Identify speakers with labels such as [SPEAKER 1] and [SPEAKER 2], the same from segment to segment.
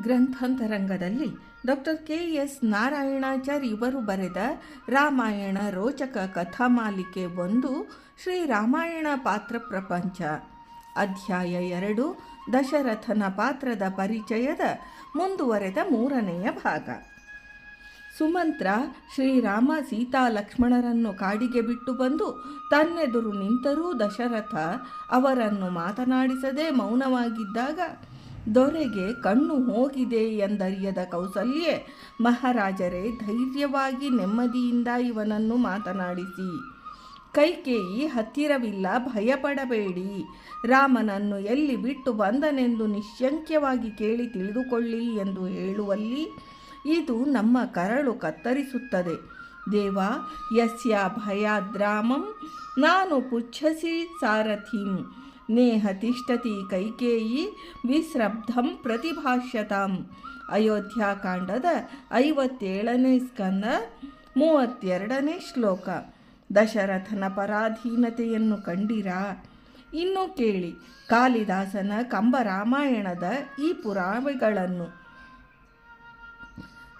[SPEAKER 1] ಗ್ರಂಥಾಂತರಂಗದಲ್ಲಿ doctor K S Narayanachar ಇವರು ಬರೆದ ರಾಮಾಯಣ ರೋಚಕ ಕಥಾಮಾಲಿಕೆ ಒಂದು ಶ್ರೀ ರಾಮಾಯಣ ಪಾತ್ರ ಪ್ರಪಂಚ. ಅಧ್ಯಾಯ ಎರಡು, ದಶರಥನ ಪಾತ್ರದ ಪರಿಚಯದ ಮುಂದುವರೆದ ಮೂರನೆಯ ಭಾಗ. ಸುಮಂತ್ರ ಶ್ರೀರಾಮ ಸೀತಾ ಲಕ್ಷ್ಮಣರನ್ನು ಕಾಡಿಗೆ ಬಿಟ್ಟು ಬಂದು ತನ್ನೆದುರು ನಿಂತರೂ ದಶರಥ ಅವರನ್ನು ಮಾತನಾಡಿಸದೆ ಮೌನವಾಗಿದ್ದಾಗ ದೊರೆಗೆ ಕಣ್ಣು ಹೋಗಿದೆ ಎಂದರಿಯದ ಕೌಸಲ್ಯೆ, ಮಹಾರಾಜರೇ ಧೈರ್ಯವಾಗಿ ನೆಮ್ಮದಿಯಿಂದ ಇವನನ್ನು ಮಾತನಾಡಿಸಿ. ಕೈಕೇಯಿ, ಹತ್ತಿರವಿಲ್ಲ, ಭಯಪಡಬೇಡಿ. ರಾಮನನ್ನು ಎಲ್ಲಿ ಬಿಟ್ಟು ಬಂದನೆಂದು ನಿಶ್ಶಂಕ್ಯವಾಗಿ ಕೇಳಿ ತಿಳಿದುಕೊಳ್ಳಿ ಎಂದು ಹೇಳುವಲ್ಲಿ ಇದು ನಮ್ಮ ಕರಳು ಕತ್ತರಿಸುತ್ತದೆ. ದೇವ, ಯಸ್ಯ ಭಯಾದ್ರಾಮಂ, ನಾನು ಪುಚ್ಛಸಿ ಸಾರಥಿಂ. ನೇಹ ತಿಷ್ಟತಿ ಕೈಕೇಯಿ ವಿಸ್ರಬ್ಧಂ ಪ್ರತಿಭಾಷ್ಯತಾಂ. ಅಯೋಧ್ಯಾಕಾಂಡದ ಐವತ್ತೇಳನೇ ಸ್ಕಂದ, ಮೂವತ್ತೆರಡನೇ ಶ್ಲೋಕ. ದಶರಥನ ಪರಾಧೀನತೆಯನ್ನು ಕಂಡಿರಾ? ಇನ್ನು ಕೇಳಿ, ಕಾಳಿದಾಸನ ಕಂಬರಾಮಾಯಣದ ಈ ಪುರಾವೆಗಳನ್ನು.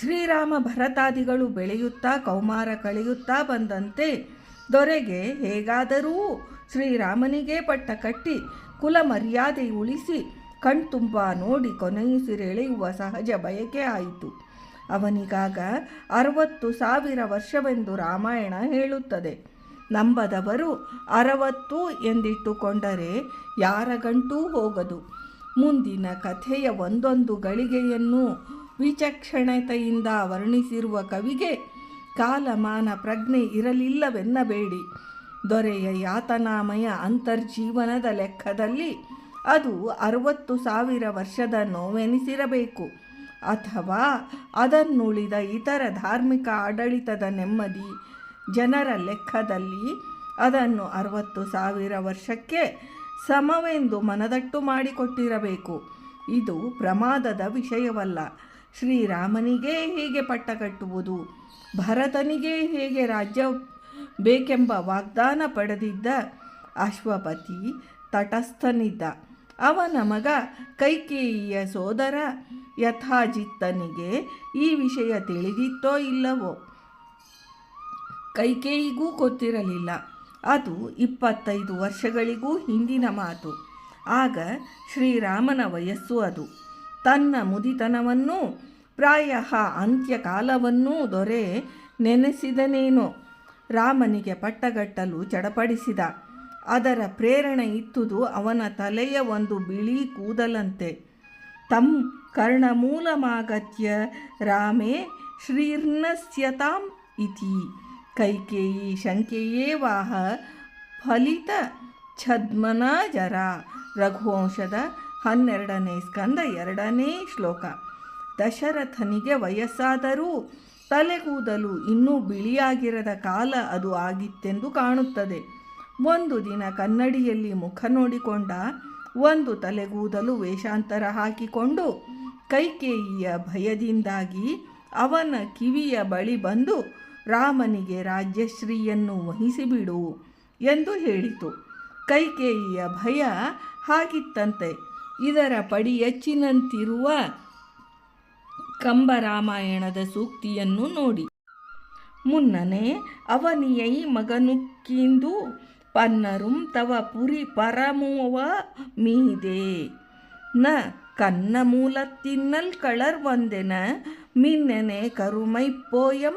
[SPEAKER 1] ಶ್ರೀರಾಮ ಭರತಾದಿಗಳು ಬೆಳೆಯುತ್ತಾ, ಕೌಮಾರ ಕಳೆಯುತ್ತಾ ಬಂದಂತೆ ದೊರೆಗೆ ಹೇಗಾದರೂ ಶ್ರೀರಾಮನಿಗೆ ಪಟ್ಟ ಕಟ್ಟಿ ಕುಲ ಮರ್ಯಾದೆ ಉಳಿಸಿ ಕಣ್ತುಂಬ ನೋಡಿ ಕೊನೆಯುಸಿರೆಳೆಯುವ ಸಹಜ ಬಯಕೆ ಆಯಿತು. ಅವನಿಗಾಗ ಅರವತ್ತು ಸಾವಿರ ವರ್ಷವೆಂದು ರಾಮಾಯಣ ಹೇಳುತ್ತದೆ. ನಂಬದವರು ಅರವತ್ತು ಎಂದಿಟ್ಟುಕೊಂಡರೆ ಯಾರ ಗಂಟೂ ಹೋಗದು. ಮುಂದಿನ ಕಥೆಯ ಒಂದೊಂದು ಗಳಿಗೆಯನ್ನು ವಿಚಕ್ಷಣತೆಯಿಂದ ವರ್ಣಿಸಿರುವ ಕವಿಗೆ ಕಾಲಮಾನ ಪ್ರಜ್ಞೆ ಇರಲಿಲ್ಲವೆನ್ನಬೇಡಿ. ದೊರೆಯ ಯಾತನಾಮಯ ಅಂತರ್ಜೀವನದ ಲೆಕ್ಕದಲ್ಲಿ ಅದು ಅರವತ್ತು ಸಾವಿರ ವರ್ಷದ ನೋವೆನಿಸಿರಬೇಕು. ಅಥವಾ ಅದನ್ನುಳಿದ ಇತರ ಧಾರ್ಮಿಕ ಆಡಳಿತದ ನೆಮ್ಮದಿ ಜನರ ಲೆಕ್ಕದಲ್ಲಿ ಅದನ್ನು ಅರವತ್ತು ಸಾವಿರ ವರ್ಷಕ್ಕೆ ಸಮವೆಂದು ಮನದಟ್ಟು ಮಾಡಿಕೊಟ್ಟಿರಬೇಕು. ಇದು ಪ್ರಮಾದದ ವಿಷಯವಲ್ಲ. ಶ್ರೀರಾಮನಿಗೇ ಹೇಗೆ ಪಟ್ಟ ಕಟ್ಟುವುದು? ಭರತನಿಗೆ ಹೇಗೆ ರಾಜ್ಯ ಬೇಕೆಂಬ ವಾಗ್ದಾನ ಪಡೆದಿದ್ದ ಅಶ್ವಪತಿ ತಟಸ್ಥನಿದ್ದ. ಅವನ ಮಗ ಕೈಕೇಯಿಯ ಸೋದರ ಯಥಾಜಿತ್ತನಿಗೆ ಈ ವಿಷಯ ತಿಳಿದಿತ್ತೋ ಇಲ್ಲವೋ? ಕೈಕೇಯಿಗೂ ಗೊತ್ತಿರಲಿಲ್ಲ. ಅದು ಇಪ್ಪತ್ತೈದು ವರ್ಷಗಳಿಗೂ ಹಿಂದಿನ ಮಾತು. ಆಗ ಶ್ರೀರಾಮನ ವಯಸ್ಸು ಅದು. ತನ್ನ ಮುದಿತನವನ್ನೂ, ಪ್ರಾಯ ಅಂತ್ಯಕಾಲವನ್ನೂ ದೊರೆ ನೆನೆಸಿದನೇನೋ? ರಾಮನಿಗೆ ಪಟ್ಟಗಟ್ಟಲು ಚಡಪಡಿಸಿದ. ಅದರ ಪ್ರೇರಣೆ ಇತ್ತುದು ಅವನ ತಲೆಯ ಒಂದು ಬಿಳಿ ಕೂದಲಂತೆ. ತಂ ಕರ್ಣಮೂಲಮಾಗತ್ಯ ರಾಮೇ ಶ್ರೀರ್ಣಸ್ಯತಾಂ ಇತಿ. ಕೈಕೇಯಿ ಶಂಕೆಯೇ ವಾಹ ಫಲಿತ ಛದ್ಮನ ಜರ. ರಘುವಂಶದ ಹನ್ನೆರಡನೇ ಸ್ಕಂದ ಎರಡನೇ ಶ್ಲೋಕ. ದಶರಥನಿಗೆ ವಯಸ್ಸಾದರೂ ತಲೆಗೂದಲು ಇನ್ನೂ ಬಿಳಿಯಾಗಿರದ ಕಾಲ ಅದು ಆಗಿತ್ತೆಂದು ಕಾಣುತ್ತದೆ. ಒಂದು ದಿನ ಕನ್ನಡಿಯಲ್ಲಿ ಮುಖ ನೋಡಿಕೊಂಡ ಒಂದು ತಲೆಗೂದಲು ವೇಷಾಂತರ ಹಾಕಿಕೊಂಡು ಕೈಕೇಯಿಯ ಭಯದಿಂದಾಗಿ ಅವನ ಕಿವಿಯ ಬಳಿ ಬಂದು ರಾಮನಿಗೆ ರಾಜ್ಯಶ್ರೀಯನ್ನು ವಹಿಸಿಬಿಡು ಎಂದು ಹೇಳಿತು. ಕೈಕೇಯಿಯ ಭಯ ಹಾಗಿತ್ತಂತೆ. ಇದರ ಪಡಿ ಹೆಚ್ಚಿನಂತಿರುವ ಕಂಬರಾಮಾಯಣದ ಸೂಕ್ತಿಯನ್ನು ನೋಡಿ. ಮುನ್ನನೆ ಅವನಿಯೈ ಮಗನುಕ್ಕಿಂದು ಪನ್ನರುಂ ತವ ಪುರಿ ಪರಮುವ ಮೀದೆ. ನ ಕನ್ನ ಮೂಲತ್ತಿನ್ನಲ್ ಕಳರ್ ವಂದೆನ ಮಿನ್ನೆನೆ ಕರುಮೈ ಪೋಯಂ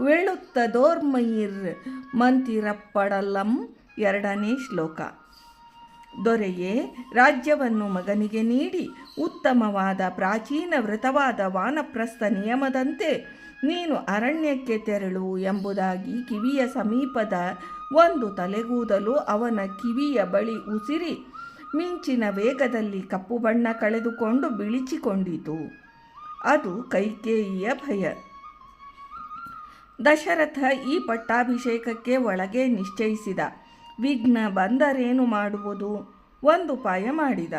[SPEAKER 1] ವೆಳುತ್ತದೋರ್ಮಯಿರ್ ಮಂತಿರಪ್ಪಡಲಂ ಎರಡನೇ ಶ್ಲೋಕ. ದೊರೆಯೇ ರಾಜ್ಯವನ್ನು ಮಗನಿಗೆ ನೀಡಿ ಉತ್ತಮವಾದ ಪ್ರಾಚೀನ ವೃತವಾದ ವಾನಪ್ರಸ್ಥ ನಿಯಮದಂತೆ ನೀನು ಅರಣ್ಯಕ್ಕೆ ತೆರಳು ಎಂಬುದಾಗಿ ಕಿವಿಯ ಸಮೀಪದ ಒಂದು ತಲೆಗೂದಲು ಅವನ ಕಿವಿಯ ಬಳಿ ಉಸಿರಿ ಮಿಂಚಿನ ವೇಗದಲ್ಲಿ ಕಪ್ಪು ಬಣ್ಣ ಕಳೆದುಕೊಂಡು ಬಿಳಿಚಿಕೊಂಡಿತು ಅದು ಕೈಕೇಯಿಯ ಭಯ. ದಶರಥ ಈ ಪಟ್ಟಾಭಿಷೇಕಕ್ಕೆ ಒಳಗೆ ನಿಶ್ಚಯಿಸಿದ. ವಿಘ್ನ ಬಂದರೇನು ಮಾಡುವುದು? ಒಂದು ಉಪಾಯ ಮಾಡಿದ.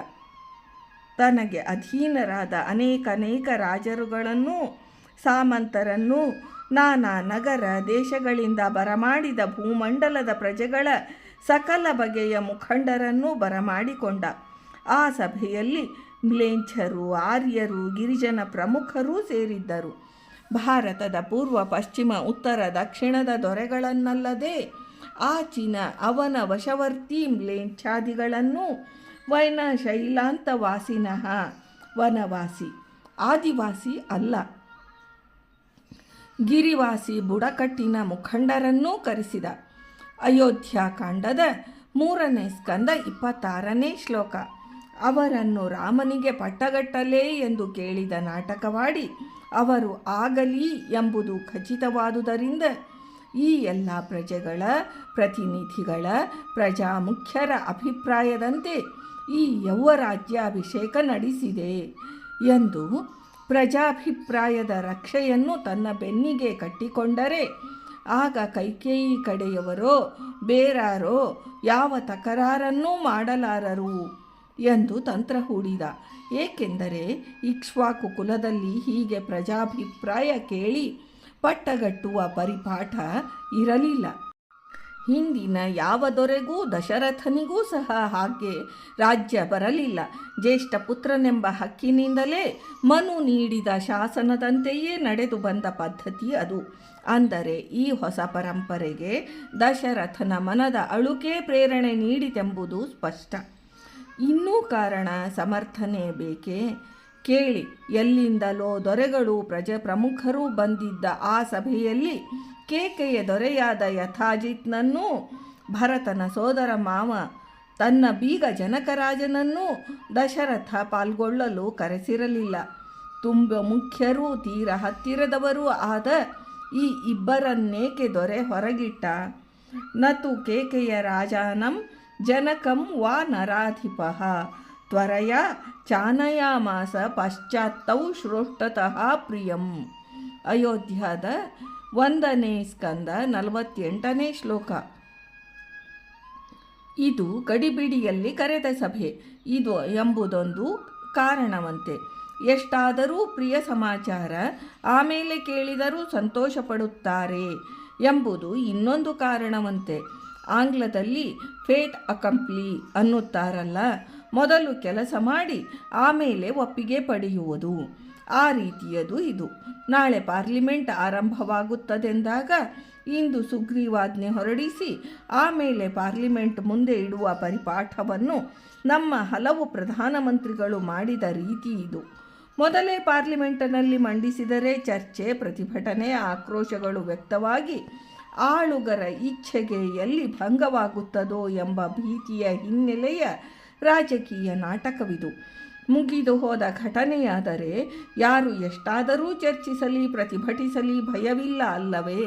[SPEAKER 1] ತನಗೆ ಅಧೀನರಾದ ಅನೇಕನೇಕ ರಾಜರುಗಳನ್ನು, ಸಾಮಂತರನ್ನು, ನಾನಾ ನಗರ ದೇಶಗಳಿಂದ ಬರಮಾಡಿದ ಭೂಮಂಡಲದ ಪ್ರಜೆಗಳ ಸಕಲ ಬಗೆಯ ಮುಖಂಡರನ್ನು ಬರಮಾಡಿಕೊಂಡ. ಆ ಸಭೆಯಲ್ಲಿ ಮ್ಲೇಂಛರು ಆರ್ಯರು, ಗಿರಿಜನ ಪ್ರಮುಖರೂ ಸೇರಿದ್ದರು. ಭಾರತದ ಪೂರ್ವ, ಪಶ್ಚಿಮ, ಉತ್ತರ, ದಕ್ಷಿಣದ ದೊರೆಗಳನ್ನಲ್ಲದೆ ಆಚಿನ ಅವನ ವಶವರ್ತಿ ವೈನ ಶೈಲಾಂತವಾಸಿನಃ. ವನವಾಸಿ, ಆದಿವಾಸಿ ಅಲ್ಲ. ಗಿರಿವಾಸಿ ಬುಡಕಟ್ಟಿನ ಮುಖಂಡರನ್ನೂ ಕರೆಸಿದ. ಅಯೋಧ್ಯಾಕಾಂಡದ ಮೂರನೇ ಸ್ಕಂದ ಇಪ್ಪತ್ತಾರನೇ ಶ್ಲೋಕ. ಅವರನ್ನು ರಾಮನಿಗೆ ಪಟ್ಟಗಟ್ಟಲೇ ಎಂದು ಕೇಳಿದ ನಾಟಕವಾಡಿ, ಅವರು ಆಗಲಿ ಎಂಬುದು ಖಚಿತವಾದುದರಿಂದ ಈ ಎಲ್ಲ ಪ್ರಜೆಗಳ ಪ್ರತಿನಿಧಿಗಳ ಪ್ರಜಾಮುಖ್ಯರ ಅಭಿಪ್ರಾಯದಂತೆ ಈ ಯೌವರಾಜ್ಯಾಭಿಷೇಕ ನಡೆಸಿದೆ ಎಂದು ಪ್ರಜಾಭಿಪ್ರಾಯದ ರಕ್ಷೆಯನ್ನು ತನ್ನ ಬೆನ್ನಿಗೆ ಕಟ್ಟಿಕೊಂಡರೆ ಆಗ ಕೈಕೇಯಿ ಕಡೆಯವರೋ, ಬೇರಾರೋ ಯಾವ ತಕರಾರನ್ನೂ ಮಾಡಲಾರರು ಎಂದು ತಂತ್ರ ಹೂಡಿದ. ಏಕೆಂದರೆ ಇಕ್ಷ್ವಾಕು ಕುಲದಲ್ಲಿ ಹೀಗೆ ಪ್ರಜಾಭಿಪ್ರಾಯ ಕೇಳಿ ಪಟ್ಟಗಟ್ಟುವ ಪರಿಪಾಠ ಇರಲಿಲ್ಲ. ಹಿಂದಿನ ಯಾವ ದೊರೆಗೂ ದಶರಥನಿಗೂ ಸಹ ಹಾಗೆ ರಾಜ್ಯ ಬರಲಿಲ್ಲ. ಜ್ಯೇಷ್ಠ ಪುತ್ರನೆಂಬ ಹಕ್ಕಿನಿಂದಲೇ ಮನು ನೀಡಿದ ಶಾಸನದಂತೆಯೇ ನಡೆದು ಬಂದ ಪದ್ಧತಿ ಅದು. ಅಂದರೆ ಈ ಹೊಸ ಪರಂಪರೆಗೆ ದಶರಥನ ಮನದ ಅಳುಕೆ ಪ್ರೇರಣೆ ನೀಡಿತೆಂಬುದು ಸ್ಪಷ್ಟ. ಇನ್ನೂ ಕಾರಣ ಸಮರ್ಥನೆ ಬೇಕೇ? ಕೇಳಿ, ಎಲ್ಲಿಂದಲೋ ದೊರೆಗಳು ಪ್ರಜ ಪ್ರಮುಖರು ಬಂದಿದ್ದ ಆ ಸಭೆಯಲ್ಲಿ ಕೇಕೆಯ ದೊರೆಯಾದ ಯಥಾಜಿತ್ನನ್ನೂ, ಭರತನ ಸೋದರ ಮಾವ, ತನ್ನ ಬೀಗ ಜನಕರಾಜನನ್ನು ದಶರಥ ಪಾಲ್ಗೊಳ್ಳಲು ಕರೆಸಿರಲಿಲ್ಲ. ತುಂಬ ಮುಖ್ಯರೂ ತೀರ ಹತ್ತಿರದವರೂ ಆದ ಈ ಇಬ್ಬರನ್ನೇಕೆ ದೊರೆ ಹೊರಗಿಟ್ಟ? ನತು ಕೇಕೆಯ ರಾಜಾನಂ, ಜನಕಂ ವಾ ನರಾಧಿಪ? ತ್ವರಯ ಚಾನಯಾಮಾಸ ಪಶ್ಚಾತ್ತೌ ಶ್ರೋಷ್ಟತಃ ಪ್ರಿಯಂ. ಅಯೋಧ್ಯಾದ ಒಂದನೇ ಸ್ಕಂದ ನಲವತ್ತೆಂಟನೇ ಶ್ಲೋಕ. ಇದು ಗಡಿಬಿಡಿಯಲ್ಲಿ ಕರೆದ ಸಭೆ. ಇದು ಎಂಬುದೊಂದು ಕಾರಣವಂತೆ. ಎಷ್ಟಾದರೂ ಪ್ರಿಯ ಸಮಾಚಾರ ಆಮೇಲೆ ಕೇಳಿದರೂ ಸಂತೋಷಪಡುತ್ತಾರೆ ಎಂಬುದು ಇನ್ನೊಂದು ಕಾರಣವಂತೆ. ಆಂಗ್ಲದಲ್ಲಿ ಫೇಟ್ ಅಕಂಪ್ಲಿ ಅನ್ನುತ್ತಾರಲ್ಲ ಮೊದಲು ಕೆಲಸ ಮಾಡಿ ಆಮೇಲೆ ಒಪ್ಪಿಗೆ ಪಡೆಯುವುದು. ಆ ರೀತಿಯದು ಇದು. ನಾಳೆ ಪಾರ್ಲಿಮೆಂಟ್ ಆರಂಭವಾಗುತ್ತದೆಂದಾಗ ಇಂದು ಸುಗ್ರೀವಾಜ್ಞೆ ಹೊರಡಿಸಿ ಆಮೇಲೆ ಪಾರ್ಲಿಮೆಂಟ್ ಮುಂದೆ ಇಡುವ ಪರಿಪಾಠವನ್ನು ನಮ್ಮ ಹಲವು ಪ್ರಧಾನಮಂತ್ರಿಗಳು ಮಾಡಿದ ರೀತಿ ಇದು. ಮೊದಲೇ ಪಾರ್ಲಿಮೆಂಟಿನಲ್ಲಿ ಮಂಡಿಸಿದರೆ ಚರ್ಚೆ, ಪ್ರತಿಭಟನೆ, ಆಕ್ರೋಶಗಳು ವ್ಯಕ್ತವಾಗಿ ಆಳುಗರ ಇಚ್ಛೆಗೆ ಎಲ್ಲಿ ಭಂಗವಾಗುತ್ತದೋ ಎಂಬ ಭೀತಿಯ ಹಿನ್ನೆಲೆಯ ರಾಜಕೀಯ ನಾಟಕವಿದು. ಮುಗಿದು ಹೋದ ಘಟನೆಯಾದರೆ ಯಾರು ಎಷ್ಟಾದರೂ ಚರ್ಚಿಸಲಿ, ಪ್ರತಿಭಟಿಸಲಿ ಭಯವಿಲ್ಲ ಅಲ್ಲವೇ?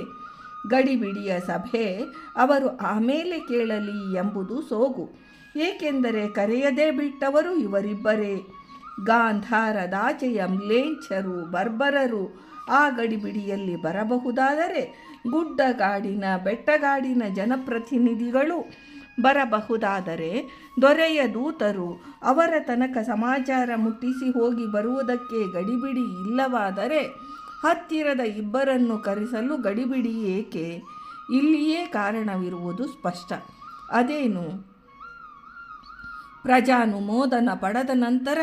[SPEAKER 1] ಗಡಿಬಿಡಿಯ ಸಭೆ ಅವರು ಆಮೇಲೆ ಕೇಳಲಿ ಎಂಬುದು ಸೋಗು. ಏಕೆಂದರೆ ಕರೆಯದೇ ಬಿಟ್ಟವರು ಇವರಿಬ್ಬರೇ. ಗಾಂಧಾರದಾಚೆಯ ಮ್ಲೇಂಛರು ಬರ್ಬರರು ಆ ಗಡಿಬಿಡಿಯಲ್ಲಿ ಬರಬಹುದಾದರೆ ಗುಡ್ಡಗಾಡಿನ ಬೆಟ್ಟಗಾಡಿನ ಜನಪ್ರತಿನಿಧಿಗಳು ಬರಬಹುದಾದರೆ ದೊರೆಯ ದೂತರು ಅವರ ತನಕ ಸಮಾಚಾರ ಮುಟ್ಟಿಸಿ ಹೋಗಿ ಬರುವುದಕ್ಕೆ ಗಡಿಬಿಡಿ ಇಲ್ಲವಾದರೆ ಹತ್ತಿರದ ಇಬ್ಬರನ್ನು ಕರೆಸಲು ಗಡಿಬಿಡಿ ಏಕೆ? ಇಲ್ಲಿಯೇ ಕಾರಣವಿರುವುದು ಸ್ಪಷ್ಟ. ಅದೇನು? ಪ್ರಜಾನುಮೋದನ ಪಡೆದ ನಂತರ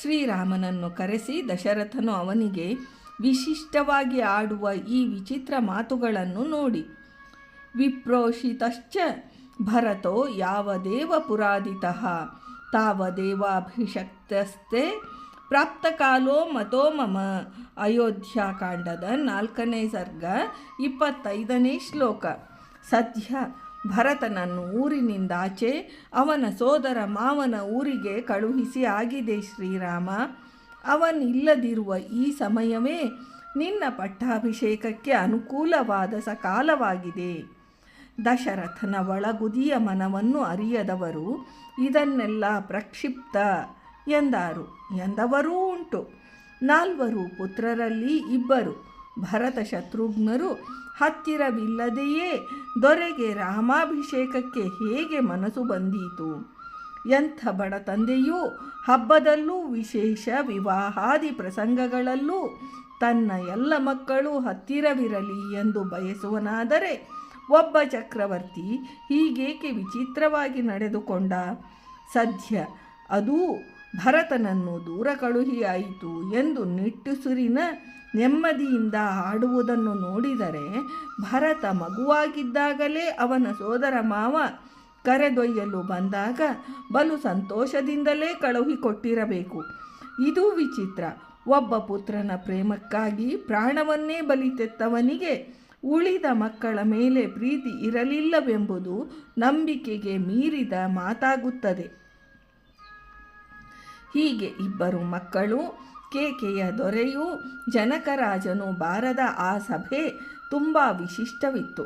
[SPEAKER 1] ಶ್ರೀರಾಮನನ್ನು ಕರೆಸಿ ದಶರಥನು ಅವನಿಗೆ ವಿಶಿಷ್ಟವಾಗಿ ಆಡುವ ಈ ವಿಚಿತ್ರ ಮಾತುಗಳನ್ನು ನೋಡಿ. ವಿಪ್ರೋಷಿತಶ್ಚ ಭರತೋ ಯಾವದೇವ ಪುರಾದಿತಃ ತಾವದೇವಾಭಿಷಕ್ತಸ್ತೆ ಪ್ರಾಪ್ತಕಾಲೋ ಮತೋ ಮಮ. ಅಯೋಧ್ಯಾಕಾಂಡದ ನಾಲ್ಕನೇ ಸರ್ಗ, ಇಪ್ಪತ್ತೈದನೇ ಶ್ಲೋಕ. ಸದ್ಯ ಭರತನನ್ನು ಊರಿನಿಂದಾಚೆ ಅವನ ಸೋದರ ಮಾವನ ಊರಿಗೆ ಕಳುಹಿಸಿ ಆಗಿದೆ ಶ್ರೀರಾಮ. ಅವನಿಲ್ಲದಿರುವ ಈ ಸಮಯವೇ ನಿನ್ನ ಪಟ್ಟಾಭಿಷೇಕಕ್ಕೆ ಅನುಕೂಲವಾದ ಸಕಾಲವಾಗಿದೆ. ದಶರಥನ ಒಳಗುದಿಯ ಮನವನ್ನು ಅರಿಯದವರು ಇದನ್ನೆಲ್ಲ ಪ್ರಕ್ಷಿಪ್ತ ಎಂದಾರು. ಎಂದವರೂ ಉಂಟು. ನಾಲ್ವರು ಪುತ್ರರಲ್ಲಿ ಇಬ್ಬರು. ಭರತ ಶತ್ರುಘ್ನರು ಹತ್ತಿರವಿಲ್ಲದೆಯೇ ದೊರೆಗೆ ರಾಮಾಭಿಷೇಕಕ್ಕೆ ಹೇಗೆ ಮನಸ್ಸು ಬಂದೀತು? ಎಂಥ ಬಡ ತಂದೆಯೂ ಹಬ್ಬದಲ್ಲೂ ವಿಶೇಷ ವಿವಾಹಾದಿ ಪ್ರಸಂಗಗಳಲ್ಲೂ ತನ್ನ ಎಲ್ಲ ಮಕ್ಕಳು ಹತ್ತಿರವಿರಲಿ ಎಂದು ಬಯಸುವನಾದರೆ ಒಬ್ಬ ಚಕ್ರವರ್ತಿ ಹೀಗೇಕೆ ವಿಚಿತ್ರವಾಗಿ ನಡೆದುಕೊಂಡ? ಸದ್ಯ ಅದೂ ಭರತನನ್ನು ದೂರ ಕಳುಹಿಯಾಯಿತು ಎಂದು ನಿಟ್ಟುಸುರಿನ ನೆಮ್ಮದಿಯಿಂದ ಆಡುವುದನ್ನು ನೋಡಿದರೆ ಭರತ ಮಗುವಾಗಿದ್ದಾಗಲೇ ಅವನ ಸೋದರ ಮಾವ ಕರೆದೊಯ್ಯಲು ಬಂದಾಗ ಬಲು ಸಂತೋಷದಿಂದಲೇ ಕಳುಹಿಕೊಟ್ಟಿರಬೇಕು. ಇದು ವಿಚಿತ್ರ. ಒಬ್ಬ ಪುತ್ರನ ಪ್ರೇಮಕ್ಕಾಗಿ ಪ್ರಾಣವನ್ನೇ ಬಲಿತೆತ್ತವನಿಗೆ ಉಳಿದ ಮಕ್ಕಳ ಮೇಲೆ ಪ್ರೀತಿ ಇರಲಿಲ್ಲವೆಂಬುದು ನಂಬಿಕೆಗೆ ಮೀರಿದ ಮಾತಾಗುತ್ತದೆ. ಹೀಗೆ ಇಬ್ಬರು ಮಕ್ಕಳು, ಕೇಕೆಯ ದೊರೆಯು, ಜನಕರಾಜನು ಬಾರದ ಆ ಸಭೆ ತುಂಬ ವಿಶಿಷ್ಟವಿತ್ತು.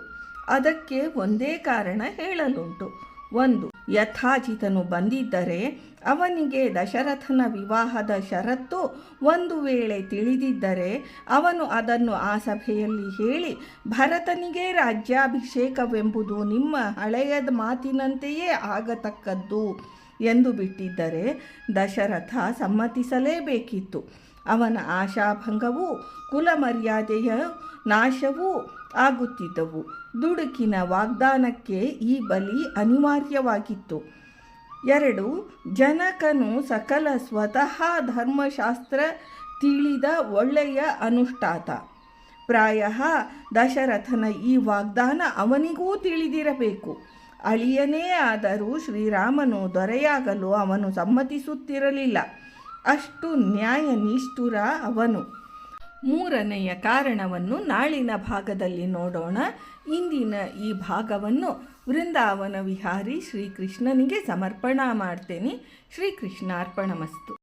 [SPEAKER 1] ಅದಕ್ಕೆ ಒಂದೇ ಕಾರಣ ಹೇಳಲುಂಟು. ಒಂದು ಯಥಾಜಿತನು ಬಂದಿದ್ದರೆ ಅವನಿಗೆ ದಶರಥನ ವಿವಾಹದ ಷರತ್ತು ಒಂದು ವೇಳೆ ತಿಳಿದಿದ್ದರೆ ಅವನು ಅದನ್ನು ಆ ಸಭೆಯಲ್ಲಿ ಹೇಳಿ, ಭರತನಿಗೆ ರಾಜ್ಯಾಭಿಷೇಕವೆಂಬುದು ನಿಮ್ಮ ಹಳೆಯ ಮಾತಿನಂತೆಯೇ ಆಗತಕ್ಕದ್ದು ಎಂದು ಬಿಟ್ಟಿದ್ದರೆ ದಶರಥ ಸಮ್ಮತಿಸಲೇಬೇಕಿತ್ತು. ಅವನ ಆಶಾಭಂಗವೂ, ಕುಲಮರ್ಯಾದೆಯ ನಾಶವೂ ಆಗುತ್ತಿದ್ದವು. ದುಡುಕಿನ ವಾಗ್ದಾನಕ್ಕೆ ಈ ಬಲಿ ಅನಿವಾರ್ಯವಾಗಿತ್ತು. ಎರಡು, ಜನಕನು ಸಕಲ ಸ್ವತಃ ಧರ್ಮಶಾಸ್ತ್ರ ತಿಳಿದ ಒಳ್ಳೆಯ ಅನುಷ್ಠಾತ. ಪ್ರಾಯ ದಶರಥನ ಈ ವಾಗ್ದಾನ ಅವನಿಗೂ ತಿಳಿದಿರಬೇಕು. ಅಳಿಯನೇ ಆದರೂ ಶ್ರೀರಾಮನು ದೊರೆಯಾಗಲು ಅವನು ಸಮ್ಮತಿಸುತ್ತಿರಲಿಲ್ಲ. ಅಷ್ಟು ನ್ಯಾಯ ನಿಷ್ಠುರ ಅವನು. ಮೂರನೆಯ ಕಾರಣವನ್ನು ನಾಳಿನ ಭಾಗದಲ್ಲಿ ನೋಡೋಣ. ಇಂದಿನ ಈ ಭಾಗವನ್ನು ವೃಂದಾವನ ವಿಹಾರಿ ಶ್ರೀಕೃಷ್ಣನಿಗೆ ಸಮರ್ಪಣಾ ಮಾಡ್ತೇನೆ. ಶ್ರೀಕೃಷ್ಣಾರ್ಪಣಮಸ್ತು.